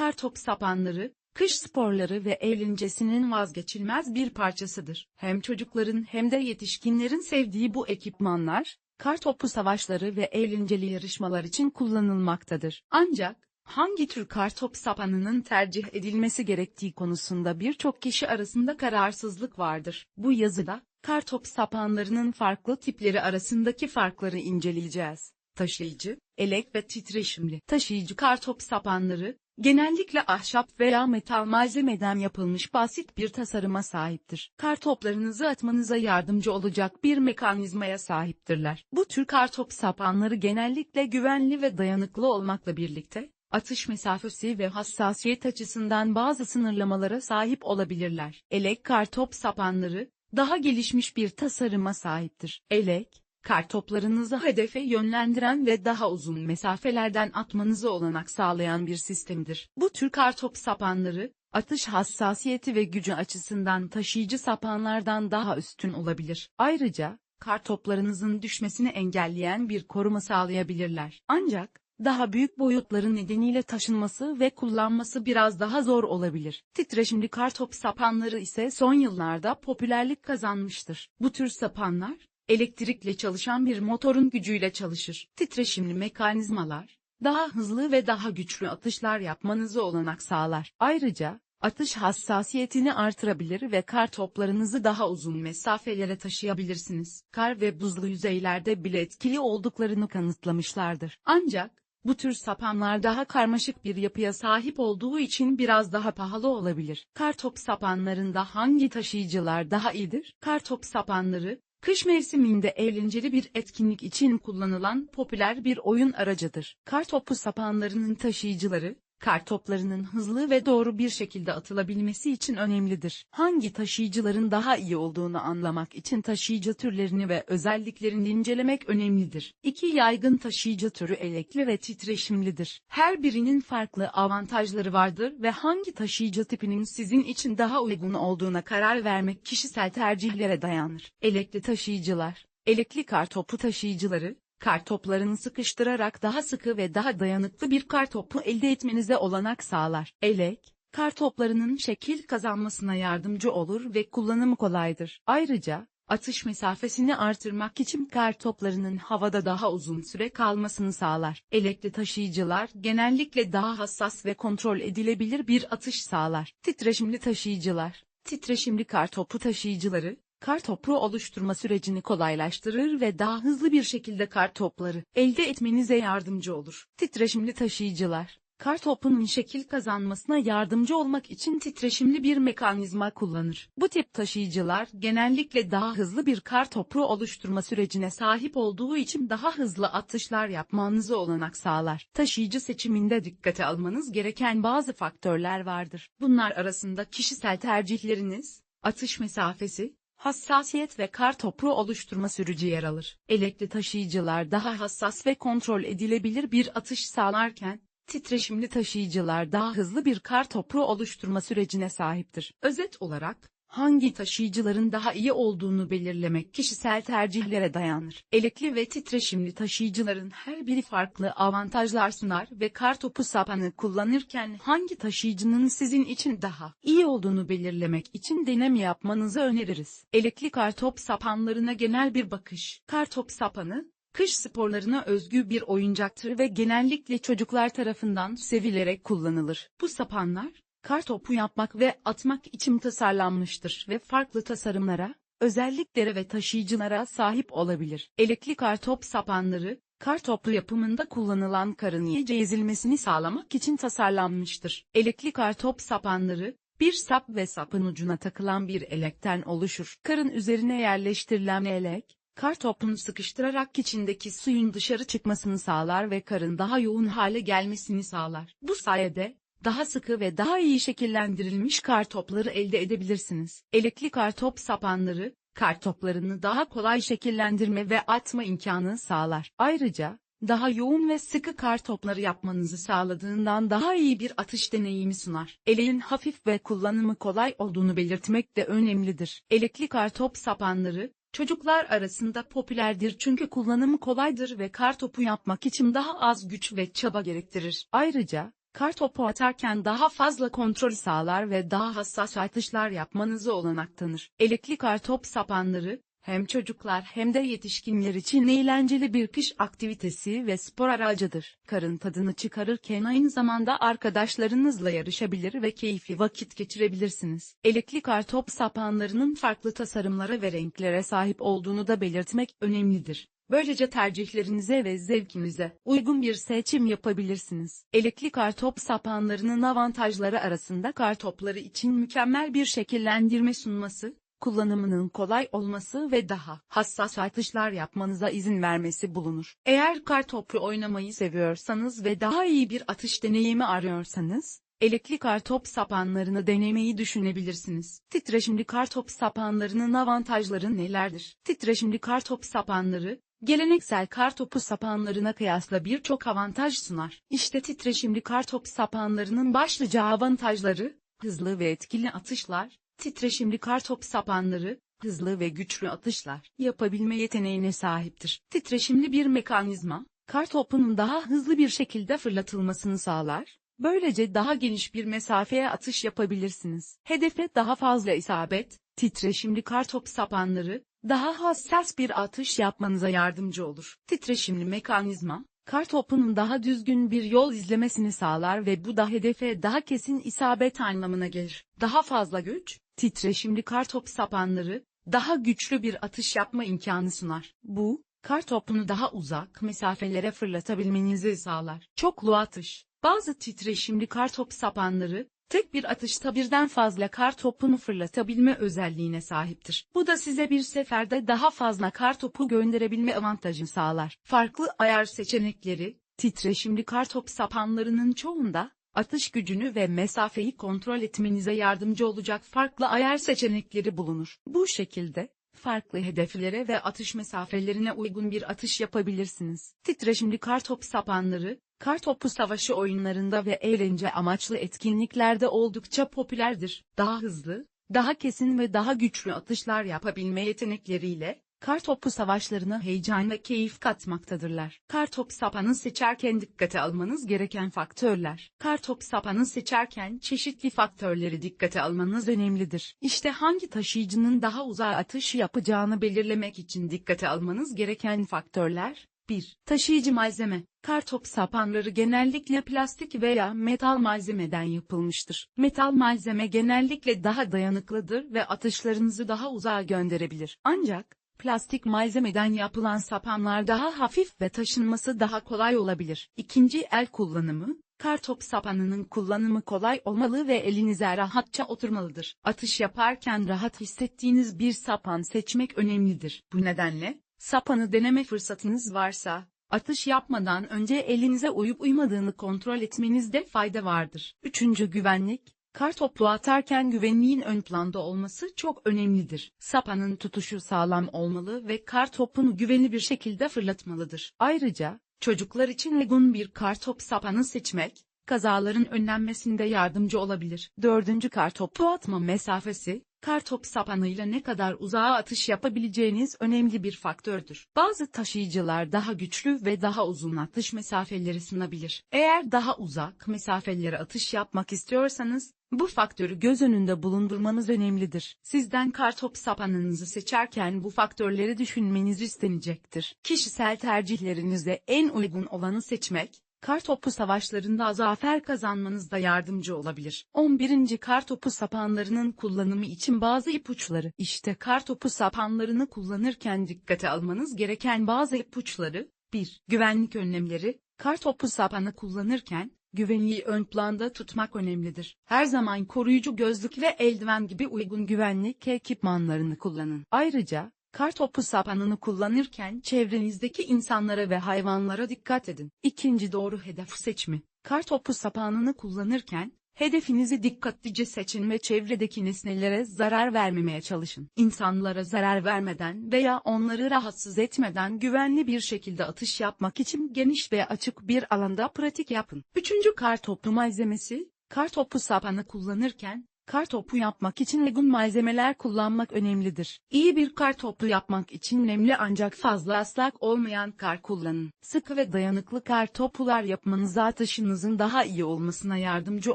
Kartop sapanları, kış sporları ve eğlencesinin vazgeçilmez bir parçasıdır. Hem çocukların hem de yetişkinlerin sevdiği bu ekipmanlar, kartopu savaşları ve eğlenceli yarışmalar için kullanılmaktadır. Ancak, hangi tür kartop sapanının tercih edilmesi gerektiği konusunda birçok kişi arasında kararsızlık vardır. Bu yazıda, kartop sapanlarının farklı tipleri arasındaki farkları inceleyeceğiz. Taşıyıcı, elek ve titreşimli. Taşıyıcı kartop sapanları, genellikle ahşap veya metal malzemeden yapılmış basit bir tasarıma sahiptir. Kartoplarınızı atmanıza yardımcı olacak bir mekanizmaya sahiptirler. Bu tür kartop sapanları genellikle güvenli ve dayanıklı olmakla birlikte, atış mesafesi ve hassasiyet açısından bazı sınırlamalara sahip olabilirler. Elek kartop sapanları, daha gelişmiş bir tasarıma sahiptir. Elek, kartoplarınızı hedefe yönlendiren ve daha uzun mesafelerden atmanızı olanak sağlayan bir sistemdir. Bu tür kartop sapanları, atış hassasiyeti ve gücü açısından taşıyıcı sapanlardan daha üstün olabilir. Ayrıca, kartoplarınızın düşmesini engelleyen bir koruma sağlayabilirler. Ancak, daha büyük boyutları nedeniyle taşınması ve kullanması biraz daha zor olabilir. Titreşimli kartop sapanları ise son yıllarda popülerlik kazanmıştır. Bu tür sapanlar, elektrikle çalışan bir motorun gücüyle çalışır. Titreşimli mekanizmalar, daha hızlı ve daha güçlü atışlar yapmanızı olanak sağlar. Ayrıca, atış hassasiyetini artırabilir ve kar toplarınızı daha uzun mesafelere taşıyabilirsiniz. Kar ve buzlu yüzeylerde bile etkili olduklarını kanıtlamışlardır. Ancak, bu tür sapanlar daha karmaşık bir yapıya sahip olduğu için biraz daha pahalı olabilir. Kartop sapanlarında hangi taşıyıcılar daha iyidir? Kartop sapanları, kış mevsiminde eğlenceli bir etkinlik için kullanılan popüler bir oyun aracıdır. Kartopu sapanlarının taşıyıcıları, kartoplarının hızlı ve doğru bir şekilde atılabilmesi için önemlidir. Hangi taşıyıcıların daha iyi olduğunu anlamak için taşıyıcı türlerini ve özelliklerini incelemek önemlidir. İki yaygın taşıyıcı türü elekli ve titreşimlidir. Her birinin farklı avantajları vardır ve hangi taşıyıcı tipinin sizin için daha uygun olduğuna karar vermek kişisel tercihlere dayanır. Elekli taşıyıcılar Elekli kartopu taşıyıcıları, kartoplarını sıkıştırarak daha sıkı ve daha dayanıklı bir kartopu elde etmenize olanak sağlar. Elek, kartoplarının şekil kazanmasına yardımcı olur ve kullanımı kolaydır. Ayrıca, atış mesafesini artırmak için kartoplarının havada daha uzun süre kalmasını sağlar. Elekli taşıyıcılar genellikle daha hassas ve kontrol edilebilir bir atış sağlar. Titreşimli taşıyıcılar, titreşimli kartopu taşıyıcıları, kartopu oluşturma sürecini kolaylaştırır ve daha hızlı bir şekilde kartopları elde etmenize yardımcı olur. Titreşimli taşıyıcılar, kartopunun şekil kazanmasına yardımcı olmak için titreşimli bir mekanizma kullanır. Bu tip taşıyıcılar genellikle daha hızlı bir kartopu oluşturma sürecine sahip olduğu için daha hızlı atışlar yapmanızı olanak sağlar. Taşıyıcı seçiminde dikkate almanız gereken bazı faktörler vardır. Bunlar arasında kişisel tercihleriniz, atış mesafesi, hassasiyet ve kar toprağı oluşturma sürücü yer alır. Elekli taşıyıcılar daha hassas ve kontrol edilebilir bir atış sağlarken, titreşimli taşıyıcılar daha hızlı bir kar toprağı oluşturma sürecine sahiptir. Özet olarak, hangi taşıyıcıların daha iyi olduğunu belirlemek kişisel tercihlere dayanır. Elekli ve titreşimli taşıyıcıların her biri farklı avantajlar sunar ve kartopu sapanı kullanırken hangi taşıyıcının sizin için daha iyi olduğunu belirlemek için deneme yapmanızı öneririz. Elekli kartop sapanlarına genel bir bakış. Kartop sapanı, Kış sporlarına özgü bir oyuncaktır ve genellikle çocuklar tarafından sevilerek kullanılır. Bu sapanlar, kar topu yapmak ve atmak için tasarlanmıştır ve farklı tasarımlara, özelliklere ve taşıyıcılara sahip olabilir. Elekli kartop sapanları, kar topu yapımında kullanılan karın iyice ezilmesini sağlamak için tasarlanmıştır. Elekli kartop sapanları, bir sap ve sapın ucuna takılan bir elekten oluşur. Karın üzerine yerleştirilen elek, kar topunu sıkıştırarak içindeki suyun dışarı çıkmasını sağlar ve karın daha yoğun hale gelmesini sağlar. Bu sayede, daha sıkı ve daha iyi şekillendirilmiş kartopları elde edebilirsiniz. Elekli kartop sapanları, kartoplarını daha kolay şekillendirme ve atma imkanı sağlar. Ayrıca, daha yoğun ve sıkı kartopları yapmanızı sağladığından daha iyi bir atış deneyimi sunar. Eleğin hafif ve kullanımı kolay olduğunu belirtmek de önemlidir. Elekli kartop sapanları, çocuklar arasında popülerdir çünkü kullanımı kolaydır ve kartopu yapmak için daha az güç ve çaba gerektirir. Ayrıca, kartopu atarken daha fazla kontrol sağlar ve daha hassas atışlar yapmanızı olanak tanır. Elekli kartop sapanları, hem çocuklar hem de yetişkinler için eğlenceli bir kış aktivitesi ve spor aracıdır. Karın tadını çıkarırken aynı zamanda arkadaşlarınızla yarışabilir ve keyifli vakit geçirebilirsiniz. Elekli kartop sapanlarının farklı tasarımlara ve renklere sahip olduğunu da belirtmek önemlidir. Böylece tercihlerinize ve zevkinize uygun bir seçim yapabilirsiniz. Elekli kartop sapanlarının avantajları arasında kartopları için mükemmel bir şekillendirme sunması, kullanımının kolay olması ve daha hassas atışlar yapmanıza izin vermesi bulunur. Eğer kartopu oynamayı seviyorsanız ve daha iyi bir atış deneyimi arıyorsanız, elekli kartop sapanlarını denemeyi düşünebilirsiniz. Titreşimli kartop sapanlarının avantajları nelerdir? Titreşimli kartop sapanları, geleneksel kartopu sapanlarına kıyasla birçok avantaj sunar. İşte titreşimli kartop sapanlarının başlıca avantajları, hızlı ve etkili atışlar, titreşimli kartop sapanları, hızlı ve güçlü atışlar yapabilme yeteneğine sahiptir. Titreşimli bir mekanizma, kartopunun daha hızlı bir şekilde fırlatılmasını sağlar, böylece daha geniş bir mesafeye atış yapabilirsiniz. Hedefe daha fazla isabet, titreşimli kartop sapanları, daha hassas bir atış yapmanıza yardımcı olur. Titreşimli mekanizma, kartopunun daha düzgün bir yol izlemesini sağlar ve bu da hedefe daha kesin isabet anlamına gelir. Daha fazla güç, titreşimli kartop sapanları, daha güçlü bir atış yapma imkanı sunar. Bu, kartopunu daha uzak mesafelere fırlatabilmenizi sağlar. Çoklu atış, bazı titreşimli kartop sapanları, tek bir atışta birden fazla kar topunu fırlatabilme özelliğine sahiptir. Bu da size bir seferde daha fazla kar topu gönderebilme avantajı sağlar. Farklı ayar seçenekleri, titreşimli kar top sapanlarının çoğunda, atış gücünü ve mesafeyi kontrol etmenize yardımcı olacak farklı ayar seçenekleri bulunur. Bu şekilde, farklı hedeflere ve atış mesafelerine uygun bir atış yapabilirsiniz. Titreşimli kartop sapanları, kartopu savaşı oyunlarında ve eğlence amaçlı etkinliklerde oldukça popülerdir. Daha hızlı, daha kesin ve daha güçlü atışlar yapabilme yetenekleriyle, kartopu savaşlarına heyecan ve keyif katmaktadırlar. Kartop sapanı seçerken dikkate almanız gereken faktörler. Kartop sapanı seçerken çeşitli faktörleri dikkate almanız önemlidir. İşte hangi taşıyıcının daha uzağa atış yapacağını belirlemek için dikkate almanız gereken faktörler, 1. Taşıyıcı malzeme. Kartop sapanları genellikle plastik veya metal malzemeden yapılmıştır. Metal malzeme genellikle daha dayanıklıdır ve atışlarınızı daha uzağa gönderebilir. Ancak, plastik malzemeden yapılan sapanlar daha hafif ve taşınması daha kolay olabilir. İkinci el kullanımı, Kartop sapanının kullanımı kolay olmalı ve elinize rahatça oturmalıdır. Atış yaparken rahat hissettiğiniz bir sapan seçmek önemlidir. Bu nedenle, sapanı deneme fırsatınız varsa, atış yapmadan önce elinize uyup uymadığını kontrol etmenizde fayda vardır. Üçüncü güvenlik, Kartoplu atarken güvenliğin ön planda olması çok önemlidir. Sapanın tutuşu sağlam olmalı ve kartopun güvenli bir şekilde fırlatmalıdır. Ayrıca, çocuklar için uygun bir kartop sapanı seçmek, kazaların önlenmesinde yardımcı olabilir. Dördüncü kartopu atma mesafesi, kartop sapanıyla ne kadar uzağa atış yapabileceğiniz önemli bir faktördür. Bazı taşıyıcılar daha güçlü ve daha uzun atış mesafeleri sunabilir. Eğer daha uzak mesafelere atış yapmak istiyorsanız, bu faktörü göz önünde bulundurmanız önemlidir. Sizden kartop sapanınızı seçerken bu faktörleri düşünmeniz istenecektir. Kişisel tercihlerinizde en uygun olanı seçmek, kartopu savaşlarında zafer kazanmanızda yardımcı olabilir. 11. Kartopu sapanlarının kullanımı için bazı ipuçları. İşte kartopu sapanlarını kullanırken dikkate almanız gereken bazı ipuçları. 1. Güvenlik önlemleri. Kartopu sapanı kullanırken, güvenliği ön planda tutmak önemlidir. Her zaman koruyucu gözlük ve eldiven gibi uygun güvenlik ekipmanlarını kullanın. Ayrıca, Kartopu sapanını kullanırken çevrenizdeki insanlara ve hayvanlara dikkat edin. İkinci doğru hedef seçimi. Kartopu sapanını kullanırken, hedefinizi dikkatlice seçin ve çevredeki nesnelere zarar vermemeye çalışın. İnsanlara zarar vermeden veya onları rahatsız etmeden güvenli bir şekilde atış yapmak için geniş ve açık bir alanda pratik yapın. Üçüncü kartopu malzemesi, kartopu sapanı kullanırken, Kar topu yapmak için uygun malzemeler kullanmak önemlidir. İyi bir kar topu yapmak için nemli ancak fazla ıslak olmayan kar kullanın. Sıkı ve dayanıklı kar topular yapmanıza atışınızın daha iyi olmasına yardımcı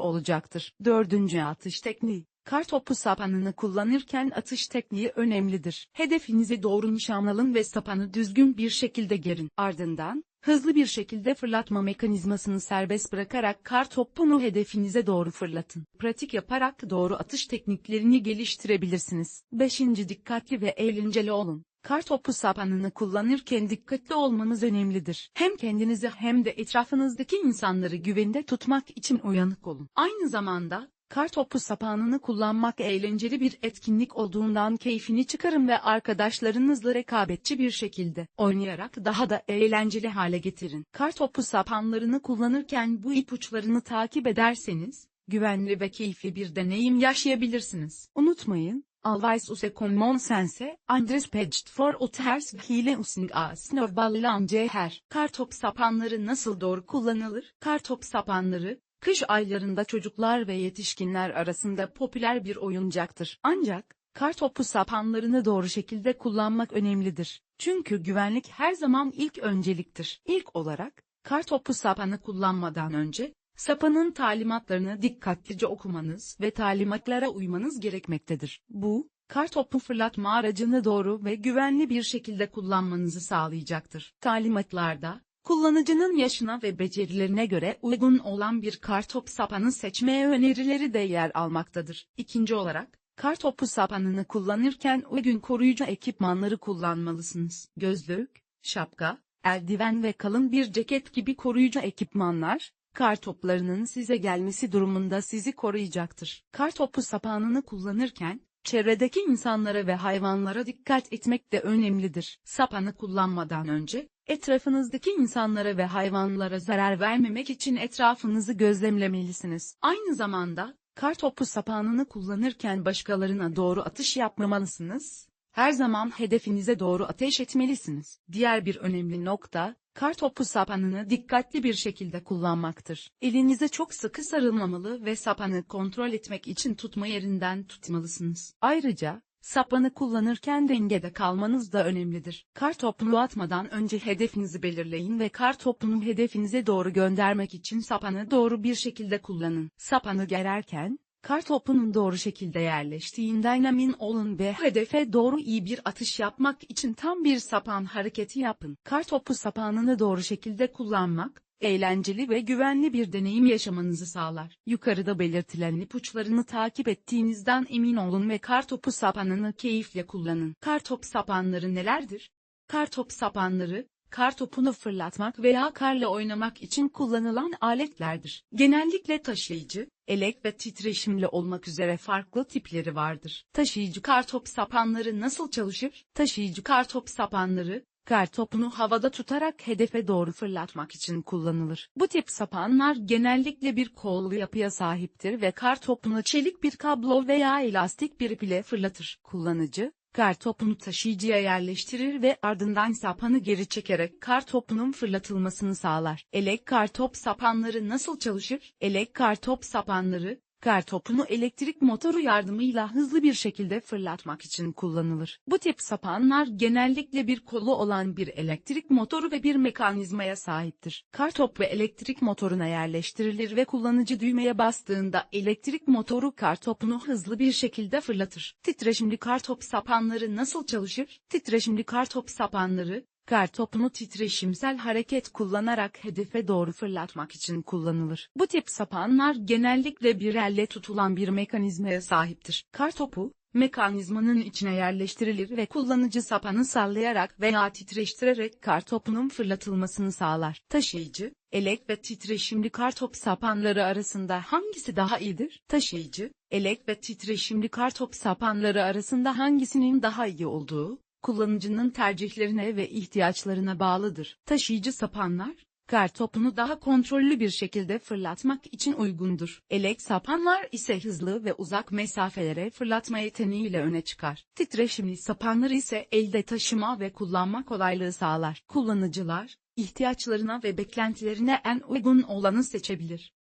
olacaktır. Dördüncü atış tekniği. Kar topu sapanını kullanırken atış tekniği önemlidir. Hedefinize doğru nişan alın ve sapanı düzgün bir şekilde gerin. Ardından, hızlı bir şekilde fırlatma mekanizmasını serbest bırakarak kar topunu hedefinize doğru fırlatın. Pratik yaparak doğru atış tekniklerini geliştirebilirsiniz. 5. Dikkatli ve eğlenceli olun. Kar topu sapanını kullanırken dikkatli olmanız önemlidir. Hem kendinizi hem de etrafınızdaki insanları güvende tutmak için uyanık olun. Aynı zamanda, Kar topu sapanını kullanmak eğlenceli bir etkinlik olduğundan keyfini çıkarın ve arkadaşlarınızla rekabetçi bir şekilde oynayarak daha da eğlenceli hale getirin. Kar topu sapanlarını kullanırken bu ipuçlarını takip ederseniz, güvenli ve keyifli bir deneyim yaşayabilirsiniz. Unutmayın, Always use common sense, Andres paged for others hile using a snowball her. Kartop sapanları nasıl doğru kullanılır? Kartop sapanları, kış aylarında çocuklar ve yetişkinler arasında popüler bir oyuncaktır. Ancak, kartopu sapanlarını doğru şekilde kullanmak önemlidir. Çünkü güvenlik her zaman ilk önceliktir. İlk olarak, kartopu sapanı kullanmadan önce, sapanın talimatlarını dikkatlice okumanız ve talimatlara uymanız gerekmektedir. Bu, kartopu fırlatma aracını doğru ve güvenli bir şekilde kullanmanızı sağlayacaktır. Talimatlarda, Kullanıcının yaşına ve becerilerine göre uygun olan bir kartop sapanı seçmeye önerileri de yer almaktadır. İkinci olarak, kartopu sapanını kullanırken uygun koruyucu ekipmanları kullanmalısınız. Gözlük, şapka, eldiven ve kalın bir ceket gibi koruyucu ekipmanlar, kartoplarının size gelmesi durumunda sizi koruyacaktır. Kartopu sapanını kullanırken, çevredeki insanlara ve hayvanlara dikkat etmek de önemlidir. Sapanı kullanmadan önce, Etrafınızdaki insanlara ve hayvanlara zarar vermemek için etrafınızı gözlemlemelisiniz. Aynı zamanda, kar topu sapanını kullanırken başkalarına doğru atış yapmamalısınız. Her zaman hedefinize doğru ateş etmelisiniz. Diğer bir önemli nokta, kar topu sapanını dikkatli bir şekilde kullanmaktır. Elinize çok sıkı sarılmamalı ve sapanı kontrol etmek için tutma yerinden tutmalısınız. Ayrıca, Sapanı kullanırken dengede kalmanız da önemlidir. Kar topunu atmadan önce hedefinizi belirleyin ve kar topunu hedefinize doğru göndermek için sapanı doğru bir şekilde kullanın. Sapanı gererken, kar topunun doğru şekilde yerleştiğinden emin olun ve hedefe doğru iyi bir atış yapmak için tam bir sapan hareketi yapın. Kar topu sapanını doğru şekilde kullanmak, eğlenceli ve güvenli bir deneyim yaşamanızı sağlar. Yukarıda belirtilen ipuçlarını takip ettiğinizden emin olun ve kartopu sapanını keyifle kullanın. Kartop sapanları nelerdir? Kartop sapanları, kartopunu fırlatmak veya karla oynamak için kullanılan aletlerdir. Genellikle taşıyıcı, elek ve titreşimli olmak üzere farklı tipleri vardır. Taşıyıcı kartop sapanları nasıl çalışır? Taşıyıcı kartop sapanları, kar topunu havada tutarak hedefe doğru fırlatmak için kullanılır. Bu tip sapanlar genellikle bir kollu yapıya sahiptir ve kar topunu çelik bir kablo veya elastik bir ip ile fırlatır. Kullanıcı, kar topunu taşıyıcıya yerleştirir ve ardından sapanı geri çekerek kar topunun fırlatılmasını sağlar. Elek kar top sapanları nasıl çalışır? Elek kar top sapanları, Kar topunu elektrik motoru yardımıyla hızlı bir şekilde fırlatmak için kullanılır. Bu tip sapanlar genellikle bir kolu olan bir elektrik motoru ve bir mekanizmaya sahiptir. Kar top ve elektrik motoruna yerleştirilir ve kullanıcı düğmeye bastığında elektrik motoru kar topunu hızlı bir şekilde fırlatır. Titreşimli kar top sapanları nasıl çalışır? Titreşimli kar top sapanları, Kar topunu titreşimsel hareket kullanarak hedefe doğru fırlatmak için kullanılır. Bu tip sapanlar genellikle bir elle tutulan bir mekanizmaya sahiptir. Kar topu, mekanizmanın içine yerleştirilir ve kullanıcı sapanı sallayarak veya titreştirerek kar topunun fırlatılmasını sağlar. Taşıyıcı, elek ve titreşimli kar top sapanları arasında hangisi daha iyidir? Taşıyıcı, elek ve titreşimli kar top sapanları arasında hangisinin daha iyi olduğu, kullanıcının tercihlerine ve ihtiyaçlarına bağlıdır. Taşıyıcı sapanlar, kar topunu daha kontrollü bir şekilde fırlatmak için uygundur. Elek sapanlar ise hızlı ve uzak mesafelere fırlatma yeteneğiyle öne çıkar. Titreşimli sapanlar ise elde taşıma ve kullanma kolaylığı sağlar. Kullanıcılar, ihtiyaçlarına ve beklentilerine en uygun olanı seçebilir.